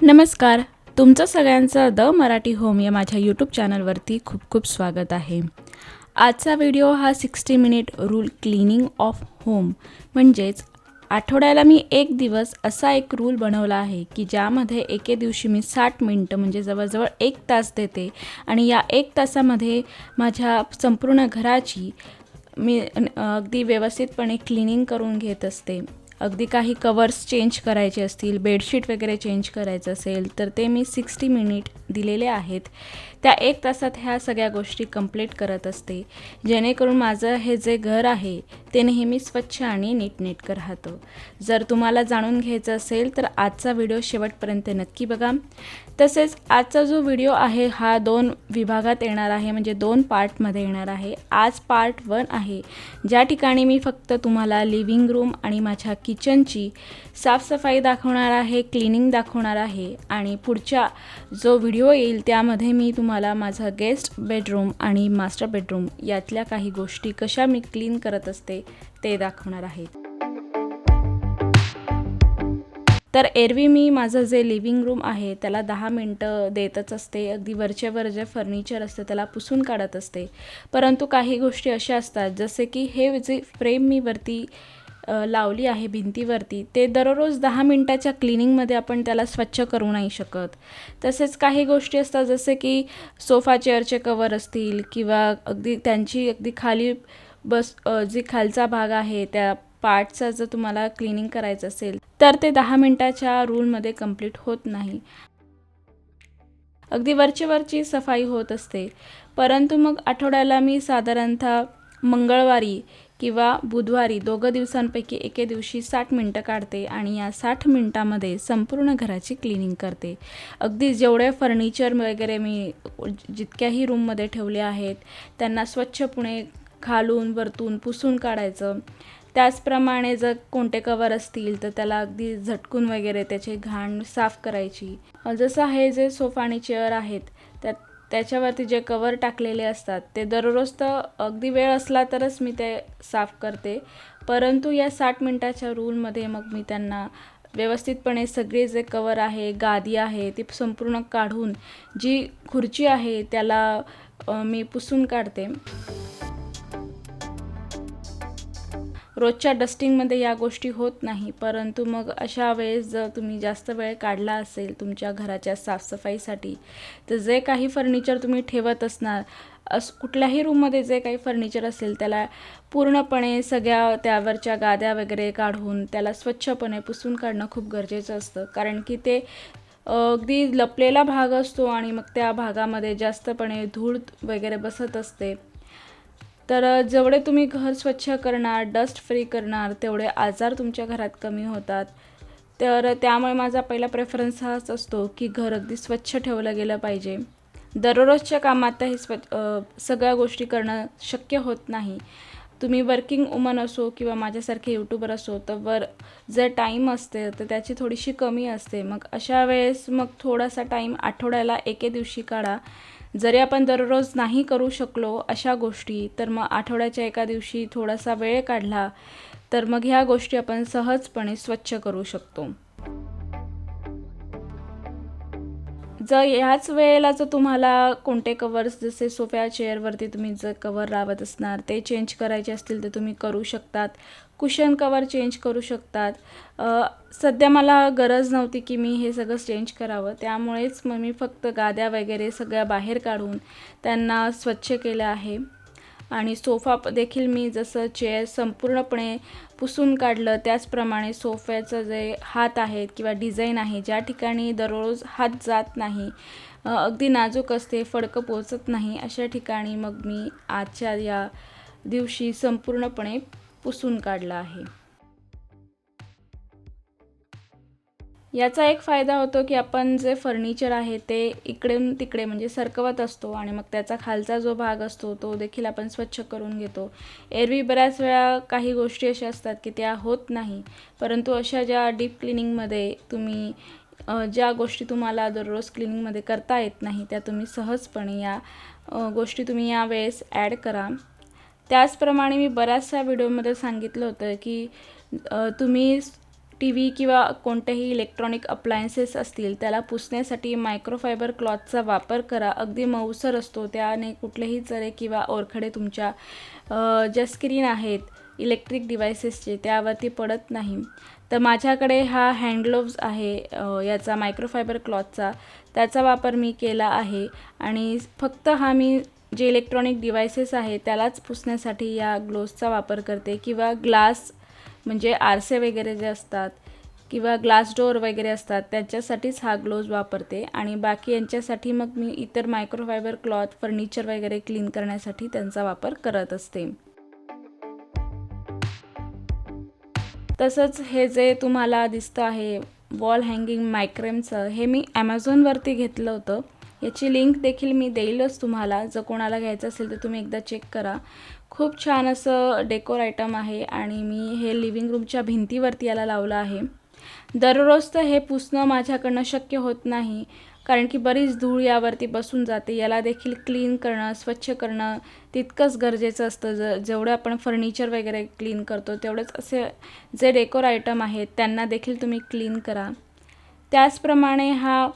नमस्कार तुमचं सगळ्यांचं द मराठी होम या माझ्या यूट्यूब चॅनलवरती खूप खूप स्वागत आहे. आजचा व्हिडिओ हा sixty minute rule cleaning of home म्हणजेच आठवड्याला मी एक दिवस असा एक रूल बनवला आहे की ज्यामध्ये एके दिवशी मी साठ मिनटं म्हणजे जवळजवळ एक तास देते आणि या एक तासामध्ये माझ्या संपूर्ण घराची मी अगदी व्यवस्थितपणे क्लिनिंग करून घेत असते. अगदी काही कवर्स चेंज करायचे असतील बेडशीट वगैरे चेंज करायचं असेल तर ते मी सिक्स्टी मिनिट दिलेले आहेत. त्या एक तासात ह्या सगळ्या गोष्टी कंप्लीट करत असते. जेणेकरून माझं हे जे घर आहे ते नेहमी स्वच्छ आणि नीटनेटकं राहतं. जर तुम्हाला जाणून घ्यायचं असेल तर आजचा व्हिडिओ शेवटपर्यंत नक्की बघा. तसेच आजचा जो व्हिडिओ आहे हा दोन विभागात येणार आहे म्हणजे दोन पार्टमध्ये येणार आहे. आज पार्ट वन आहे. ज्या ठिकाणी मी फक्त तुम्हाला लिव्हिंग रूम आणि माझ्या किचनची साफसफाई दाखवणार आहे क्लिनिंग दाखवणार आहे आणि पुढच्या जो व्हिडिओ येईल त्यामध्ये मी तुम्हाला माझं गेस्ट बेडरूम आणि मास्टर बेडरूम यातल्या काही गोष्टी कशा मी क्लीन करत असते ते दाखवणार आहे. तर एरवी मी माझं जे लिव्हिंग रूम आहे त्याला दहा मिनटं देतच असते. अगदी वरच्यावर जे फर्निचर असतं त्याला पुसून काढत असते. परंतु काही गोष्टी अशा असतात जसे की हे जे फ्रेम मी वरती लावली आहे भिंतीवरती ते दररोज दहा मिनटाच्या क्लिनिंगमध्ये आपण त्याला स्वच्छ करू नाही शकत. तसेच काही गोष्टी असतात जसे की सोफा चेअरचे कवर असतील किंवा अगदी त्यांची अगदी खाली बस जी खालचा भाग आहे त्या पार्टचा जर तुम्हाला क्लिनिंग करायचं असेल तर ते दहा मिनटाच्या रूलमध्ये कंप्लीट होत नाही. अगदी वरची वरची सफाई होत असते. परंतु मग आठवड्याला मी साधारणतः मंगळवारी किंवा बुधवारी दोघं दिवसांपैकी एके दिवशी साठ मिनटं काढते आणि या साठ मिनटामध्ये संपूर्ण घराची क्लिनिंग करते. अगदी जेवढे फर्निचर वगैरे मी जितक्याही रूममध्ये ठेवले आहेत त्यांना स्वच्छपणे खालून वरतून पुसून काढायचं. त्याचप्रमाणे जर कोणते कवर असतील तर त्याला अगदी झटकून वगैरे त्याचे घाण साफ करायची. जसं हे जे सोफा आणि चेअर आहेत त्यात त्याच्यावरती जे कवर टाकलेले असतात ते दररोज तर अगदी वेळ असला तरच मी ते साफ करते. परंतु या साठ मिनटाच्या रूलमध्ये मग मी त्यांना व्यवस्थितपणे सगळे जे कवर आहे गादी आहे ती संपूर्ण काढून जी खुर्ची आहे त्याला मी पुसून काढते. रोजच्या डस्टिंगमध्ये या गोष्टी होत नाही. परंतु मग अशा वेळेस जर तुम्ही जास्त वेळ काढला असेल तुमच्या घराच्या साफसफाईसाठी तर जे काही फर्निचर तुम्ही ठेवत असणार अस कुठल्याही रूममध्ये जे काही फर्निचर असेल त्याला पूर्णपणे सगळ्या त्यावरच्या गाद्या वगैरे काढून त्याला स्वच्छपणे पुसून काढणं खूप गरजेचं असतं. कारण की ते अगदी लपलेला भाग असतो आणि मग त्या भागामध्ये जास्तपणे धूळ वगैरे बसत असते. तर जेवढे तुम्ही घर स्वच्छ करणार डस्ट फ्री करणार तेवढे आजार तुमच्या घरात कमी होतात. तर त्यामुळे माझा पहिला प्रेफरन्स हाच असतो की घर अगदी स्वच्छ ठेवलं गेलं पाहिजे. दररोजच्या कामात हे स्व सगळ्या गोष्टी करणं शक्य होत नाही. तुम्ही वर्किंग वुमन असो किंवा माझ्यासारखे यूट्यूबर असो तर वर जर टाईम असते तर त्याची थोडीशी कमी असते. मग अशा वेळेस मग थोडासा टाईम आठवड्याला एके दिवशी काढा. जरी आपण दररोज नाही करू शकलो अशा गोष्टी तर मग आठवड्याच्या एका दिवशी थोडासा वेळ काढला तर मग ह्या गोष्टी आपण सहजपणे स्वच्छ करू शकतो. जर ह्याच वेळेला जर तुम्हाला कोणते कवर्स जसे सोफ्या चेअरवरती तुम्ही जर कवर लावत असणार ते चेंज करायचे असतील तर तुम्ही करू शकतात. कुशन कवर चेंज करू शकतात. सध्या मला गरज नव्हती की मी हे सगळं चेंज करावं. त्यामुळेच मग मी फक्त गाद्या वगैरे सगळ्या बाहेर काढून त्यांना स्वच्छ केलं आहे. आणि सोफा देखील मी जसं चेअर संपूर्णपणे पुसून काढलं त्याचप्रमाणे सोफ्याचं जे हात आहेत किंवा डिझाईन आहे ज्या ठिकाणी दररोज हात जात नाही अगदी नाजूक असते फडकं पोचत नाही अशा ठिकाणी मग मी आजच्या या दिवशी संपूर्णपणे पुसून काढलं आहे. याचा एक फायदा होतो की आपण जे फर्निचर आहे ते इकडून तिकडे म्हणजे सरकवत असतो आणि मग त्याचा खालचा जो भाग असतो तो देखील आपण स्वच्छ करून घेतो. एरवी बऱ्याच वेळा काही गोष्टी अशा असतात की त्या होत नाही. परंतु अशा ज्या डीप क्लिनिंगमध्ये तुम्ही ज्या गोष्टी तुम्हाला दररोज क्लिनिंगमध्ये करता येत नाही त्या तुम्ही सहजपणे या गोष्टी तुम्ही या वेळेस ॲड करा. त्याचप्रमाणे मी बऱ्याचशा व्हिडिओमध्ये सांगितलं होतं की तुम्ही टी व्ही किंवा कोणतेही इलेक्ट्रॉनिक अप्लायन्सेस असतील त्याला पुसण्यासाठी मायक्रोफायबर क्लॉथचा वापर करा. अगदी मऊसर असतो त्याने कुठलेही चरे किंवा ओरखडे तुमच्या ज्या स्क्रीन आहेत इलेक्ट्रिक डिव्हायसेसचे त्यावरती पडत नाही. तर माझ्याकडे हा हँडग्लोव्ज आहे याचा मायक्रोफायबर क्लॉथचा. त्याचा वापर मी केला आहे आणि फक्त हा मी जे इलेक्ट्रॉनिक डिव्हायसेस आहे त्यालाच पुसण्यासाठी या ग्लोव्सचा वापर करते किंवा ग्लास म्हणजे आरसे वगैरे जे असतात किंवा ग्लास डोअर वगैरे असतात त्याच्यासाठीच हा ग्लोव्ज वापरते. आणि बाकी यांच्यासाठी मग मी इतर मायक्रोफायबर क्लॉथ फर्निचर वगैरे क्लीन करण्यासाठी त्यांचा वापर करत असते. तसंच हे जे तुम्हाला दिसतं आहे वॉल हँगिंग मायक्रेमचं हे मी ॲमेझॉनवरती घेतलं होतं. याची लिंक देखील मी देईलच तुम्हाला. जर कोणाला घ्यायचं असेल तर तुम्ही एकदा चेक करा. खूप छान असं डेकोर आयटम आहे आणि मी हे लिव्हिंग रूमच्या भिंतीवरती याला लावलं आहे. दररोज तर हे पुसणं माझ्याकडनं शक्य होत नाही. कारण की बरीच धूळ यावरती बसून जाते. याला देखील क्लीन करणं स्वच्छ करणं तितकंच गरजेचं असतं. ज जेवढं आपण फर्निचर वगैरे क्लीन करतो तेवढंच असे जे डेकोर आयटम आहेत त्यांना देखील तुम्ही क्लीन करा. त्याचप्रमाणे हा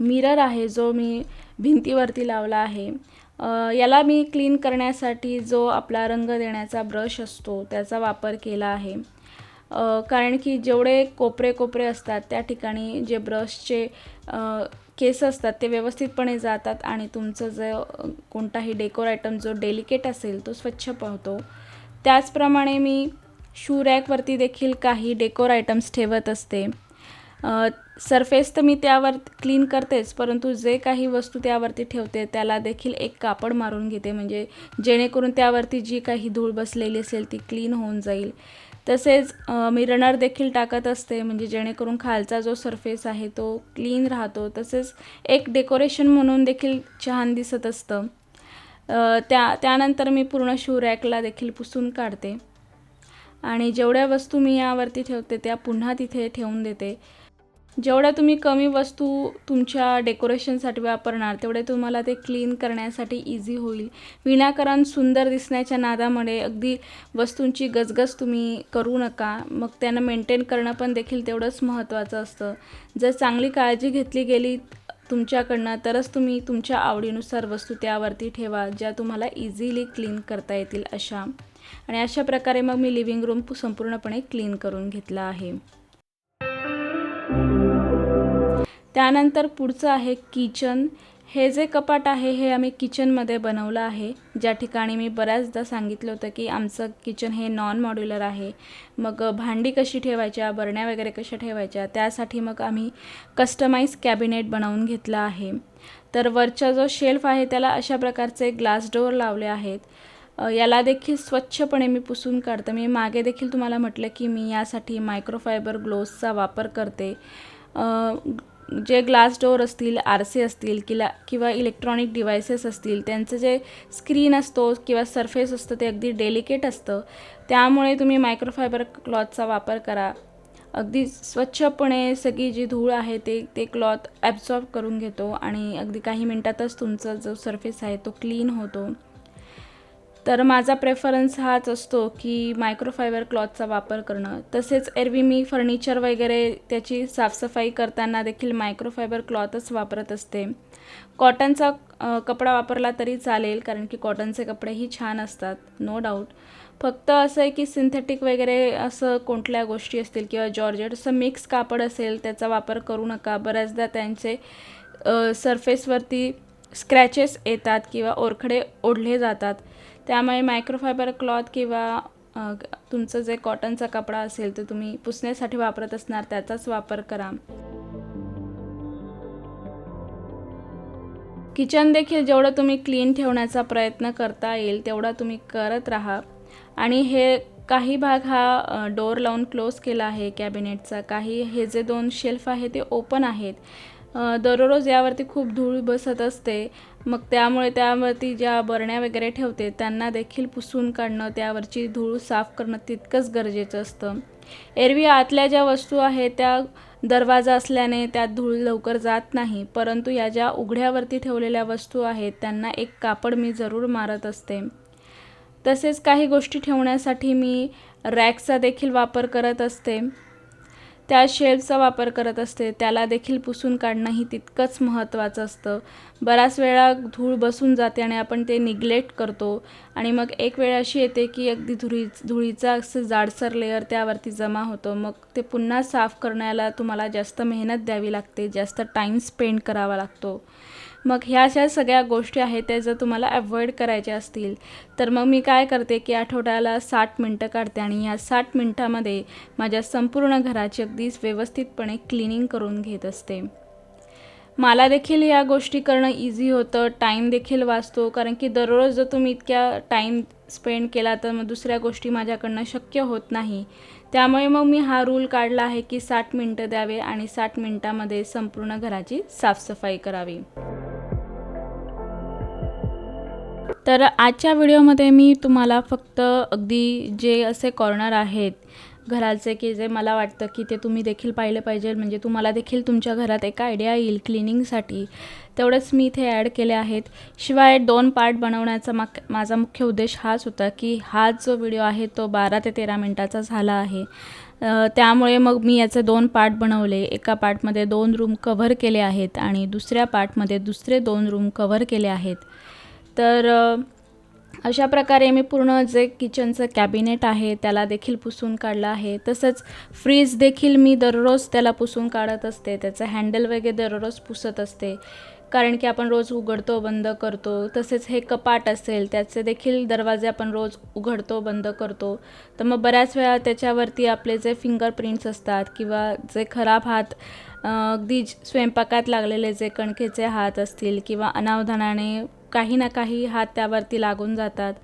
मिरर आहे जो मी भिंतीवरती लावला आहे. याला मी क्लीन करण्यासाठी जो आपला रंग देण्याचा ब्रश असतो त्याचा वापर केला आहे. कारण की जेवढे कोपरे कोपरे असतात त्या ठिकाणी जे ब्रशचे केस असतात ते व्यवस्थितपणे जातात आणि तुमचं जे कोणताही डेकोर आयटम जो डेलिकेट असेल तो स्वच्छ पाहतो. त्याचप्रमाणे मी शू रॅकवरती देखील काही डेकोर आयटम्स ठेवत असते. सरफेस तर मी त्यावर क्लीन करतेच परंतु जे काही वस्तू त्यावरती ठेवते त्याला देखील एक कापड मारून घेते. म्हणजे जेणेकरून त्यावरती जी काही धूळ बसलेली असेल ती क्लीन होऊन जाईल. तसेच मी रनर देखील टाकत असते. म्हणजे जेणेकरून खालचा जो सरफेस आहे तो क्लीन राहतो. तसेच एक डेकोरेशन म्हणून देखील छान दिसत असतं. त्या त्यानंतर मी पूर्ण शू रॅकला देखील पुसून काढते. आणि जेवढ्या वस्तू मी यावरती ठेवते त्या पुन्हा तिथे ठेवून देते. जेवढ्या तुम्ही कमी वस्तू तुमच्या डेकोरेशनसाठी वापरणार तेवढे तुम्हाला ते क्लीन करण्यासाठी इझी होईल. विनाकारण सुंदर दिसण्याच्या नादामध्ये अगदी वस्तूंची गजगज तुम्ही करू नका. मग त्यांना मेंटेन करणं पण देखील तेवढंच महत्त्वाचं असतं. जर चांगली काळजी घेतली गेली तुमच्याकडनं तरच तुम्ही तुमच्या आवडीनुसार वस्तू त्यावरती ठेवा ज्या तुम्हाला इझिली क्लीन करता येतील अशा. आणि अशा प्रकारे मग मी लिव्हिंग रूम संपूर्णपणे क्लीन करून घेतला आहे. त्यानंतर पुढचं आहे किचन. हे जे कपाट आहे हे आम्ही किचनमध्ये बनवलं आहे. ज्या ठिकाणी मी बऱ्याचदा सांगितलं होतं की आमचं किचन हे नॉन मॉड्युलर आहे. मग भांडी कशी ठेवायच्या बरण्या वगैरे कशा ठेवायच्या त्यासाठी मग आम्ही कस्टमाइज कॅबिनेट बनवून घेतलं आहे. तर वरचा जो शेल्फ आहे त्याला अशा प्रकारचे ग्लास डोअर लावले आहेत. याला देखील स्वच्छपणे मी पुसून काढते. मी मागे देखील तुम्हाला म्हटलं की मी यासाठी मायक्रोफायबर ग्लोव्सचा वापर करते. जे ग्लास डोअर असतील आरसे असतील किंवा किंवा इलेक्ट्रॉनिक डिव्हायसेस असतील त्यांचं जे स्क्रीन असतो किंवा सरफेस असतं ते अगदी डेलिकेट असतं. त्यामुळे तुम्ही मायक्रोफायबर क्लॉथचा वापर करा. अगदी स्वच्छपणे सगळी जी धूळ आहे ते ते क्लॉथ ॲब्झॉर्ब करून घेतो आणि अगदी काही मिनटातच तुमचा जो सरफेस आहे तो क्लीन होतो. तर माझा प्रेफरन्स हाच असतो की मायक्रोफायबर क्लॉथचा वापर करणं. तसेच एरवी मी फर्निचर वगैरे त्याची साफसफाई करताना देखील मायक्रोफायबर क्लॉथच वापरत असते. कॉटनचा कपडा वापरला तरी चालेल कारण की कॉटनचे कपडेही छान असतात नो डाऊट फक्त असं आहे की सिंथेटिक वगैरे असं कोणत्या गोष्टी असतील किंवा जॉर्जेट असं मिक्स कापड असेल त्याचा वापर करू नका. बऱ्याचदा त्यांचे सरफेसवरती स्क्रॅचेस येतात किंवा ओरखडे ओढले जातात. त्यामुळे मायक्रोफायबर क्लॉथ किंवा तुमचं जे कॉटनचा कपडा असेल ते तुम्ही पुसण्यासाठी वापरत असणार त्याचाच वापर करा. किचन देखील जेवढं तुम्ही क्लीन ठेवण्याचा प्रयत्न करता येईल तेवढा तुम्ही करत राहा. आणि हे काही भाग हा डोअर लावून क्लोज केला आहे कॅबिनेटचा काही हे जे दोन शेल्फ आहे ते ओपन आहेत. दररोज यावरती खूप धूळ बसत असते. मग त्यामुळे त्यावरती ज्या बरण्या वगैरे ठेवते त्यांना देखील पुसून काढणं त्यावरची धूळ साफ करणं तितकंच गरजेचं असतं. एरवी आतल्या ज्या वस्तू आहेत त्या दरवाजा असल्याने त्यात धूळ लवकर जात नाही. परंतु या ज्या उघड्यावरती ठेवलेल्या वस्तू आहेत त्यांना एक कापड मी जरूर मारत असते. तसेच काही गोष्टी ठेवण्यासाठी मी रॅकचा देखील वापर करत असते. त्या शेल्फचा वापर करत असते. त्याला देखील पुसून काढणं ही तितकंच महत्त्वाचं असतं. बऱ्याच वेळा धूळ बसून जाते आणि आपण ते निग्लेक्ट करतो. आणि मग एक वेळ अशी येते की अगदी धुळी धुळीचा असं जाडसर लेअर त्यावरती जमा होतो. मग ते पुन्हा साफ करण्याला तुम्हाला जास्त मेहनत द्यावी लागते. जास्त टाईम स्पेंड करावा लागतो. मग ह्या ज्या सगळ्या गोष्टी आहेत त्या जर तुम्हाला अवॉइड करायच्या असतील तर मग मी काय करते की आठवड्याला साठ मिनटं काढते आणि या साठ मिनटामध्ये माझ्या संपूर्ण घराची अगदीच व्यवस्थितपणे क्लिनिंग करून घेत असते. मला देखील या गोष्टी करणं इझी होतं टाईम देखील वाचतो कारण की दररोज जर तुम्ही इतक्या टाईम स्पेंड केला तर मग दुसऱ्या गोष्टी माझ्याकडनं शक्य होत नाही. त्यामुळे मग मी हा रूल काढला आहे की साठ मिनटं द्यावे आणि साठ मिनटामध्ये संपूर्ण घराची साफसफाई करावी. तर आजच्या व्हिडिओमध्ये मी तुम्हाला फक्त अगदी जे असे कॉर्नर आहेत घराचे की जे मला वाटतं की ते तुम्ही देखील पाहिलं पाहिजे म्हणजे तुम्हाला देखील तुमच्या घरात एक आयडिया येईल क्लिनिंगसाठी तेवढंच मी इथे ॲड केले आहेत. शिवाय दोन पार्ट बनवण्याचा मा माझा मुख्य उद्देश हाच होता की हा जो व्हिडिओ आहे तो बारा ते तेरा मिनटाचा झाला आहे. त्यामुळे मग मी याचे दोन पार्ट बनवले. एका पार्टमध्ये दोन रूम कव्हर केले आहेत आणि दुसऱ्या पार्टमध्ये दुसरे दोन रूम कव्हर केले आहेत. तर अशा प्रकारे मी पूर्ण जे किचनचं कॅबिनेट आहे त्याला देखील पुसून काढलं आहे. तसंच फ्रीज देखील मी दररोज त्याला पुसून काढत असते. त्याचं हँडल वगैरे दररोज पुसत असते. कारण की आपण रोज उघडतो बंद करतो. तसेच हे कपाट असेल त्याचे देखील दरवाजे आपण रोज उघडतो बंद करतो. तर मग बऱ्याच वेळा त्याच्यावरती आपले जे फिंगरप्रिंट्स असतात किंवा जे खराब हात अगदी स्वयंपाकात लागलेले जे कणकेचे हात असतील किंवा अनावधानाने काही ना काही हात त्यावरती लागून जातात.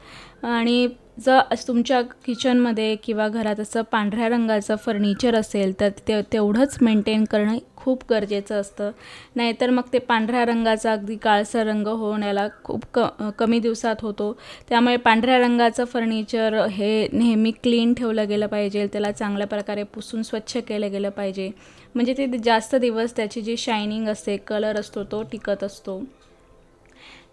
आणि जर तुमच्या किचनमध्ये किंवा घरात असं पांढऱ्या रंगाचं फर्निचर असेल तर ते तेवढंच मेंटेन करणं खूप गरजेचं असतं. नाहीतर मग ते पांढऱ्या रंगाचा अगदी काळसर रंग होण्याला खूप क कमी दिवसात होतो. त्यामुळे पांढऱ्या रंगाचं फर्निचर हे नेहमी क्लीन ठेवलं गेलं पाहिजे त्याला चांगल्या प्रकारे पुसून स्वच्छ केलं गेलं पाहिजे. म्हणजे ते जास्त दिवस त्याची जी शायनिंग असते कलर असतो तो टिकत असतो.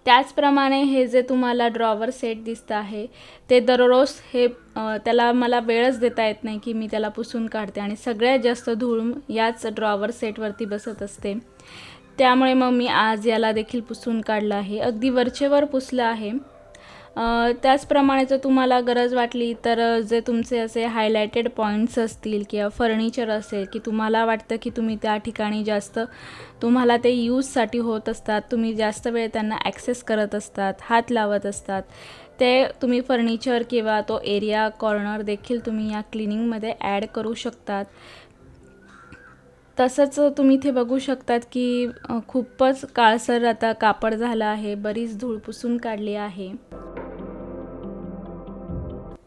त्याचप्रमाणे हे जे तुम्हाला ड्रॉवर सेट दिसतं आहे ते दररोज हे त्याला मला वेळच देता येत नाही की मी त्याला पुसून काढते आणि सगळ्यात जास्त धूळ याच ड्रॉवर सेटवरती बसत असते. त्यामुळे मग मी आज याला देखील पुसून काढलं आहे. अगदी वरचेवर पुसलं आहे. त्याचप्रमाणे जर तुम्हाला गरज वाटली तर जे तुमचे असे हायलायटेड पॉईंट्स असतील किंवा फर्निचर असेल की तुम्हाला वाटतं की तुम्ही त्या ठिकाणी जास्त तुम्हाला ते यूजसाठी होत असतात तुम्ही जास्त वेळ त्यांना ॲक्सेस करत असतात हात लावत असतात ते तुम्ही फर्निचर किंवा तो एरिया कॉर्नर देखील तुम्ही या क्लिनिंगमध्ये ॲड करू शकतात. तसंच तुम्ही इथे बघू शकतात की खूपच काळसर आता कापड झालं आहे बरीच धूळ पुसून काढली आहे.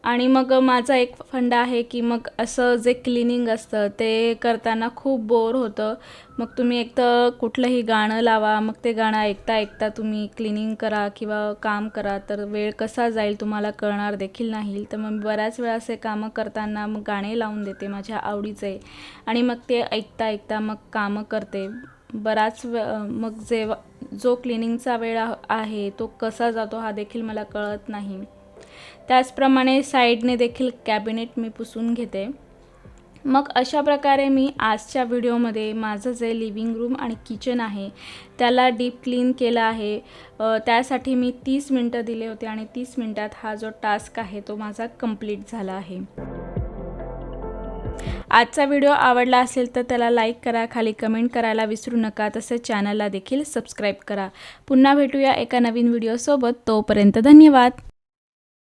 आणि मग माझा एक फंडा आहे की मग असं जे क्लिनिंग असतं ते करताना खूप बोर होतं. मग तुम्ही एक तर कुठलंही गाणं लावा मग ते गाणं ऐकता ऐकता तुम्ही क्लिनिंग करा किंवा काम करा तर वेळ कसा जाईल तुम्हाला कळणार देखील नाही. तर मग बऱ्याच वेळा असे कामं करताना मग गाणे लावून देते माझ्या आवडीचे आणि मग ते ऐकता ऐकता मग कामं करते. बराच वे मग जेव्हा जो क्लिनिंगचा वेळ आहे तो कसा जातो हा देखील मला कळत नाही. त्याचप्रमाणे साईडने देखील कॅबिनेट मी पुसून घेते. मग अशा प्रकारे मी आजच्या व्हिडिओमध्ये माझं जे लिव्हिंग रूम आणि किचन आहे त्याला डीप क्लीन केलं आहे. त्यासाठी मी तीस मिनटं दिले होते आणि तीस मिनटात हा जो टास्क आहे तो माझा कंप्लीट झाला आहे. आजचा व्हिडिओ आवडला असेल तर त्याला लाईक करा खाली कमेंट करायला विसरू नका. तसेच चॅनलला देखील सबस्क्राईब करा. पुन्हा भेटूया एका नवीन व्हिडिओसोबत. तोपर्यंत धन्यवाद!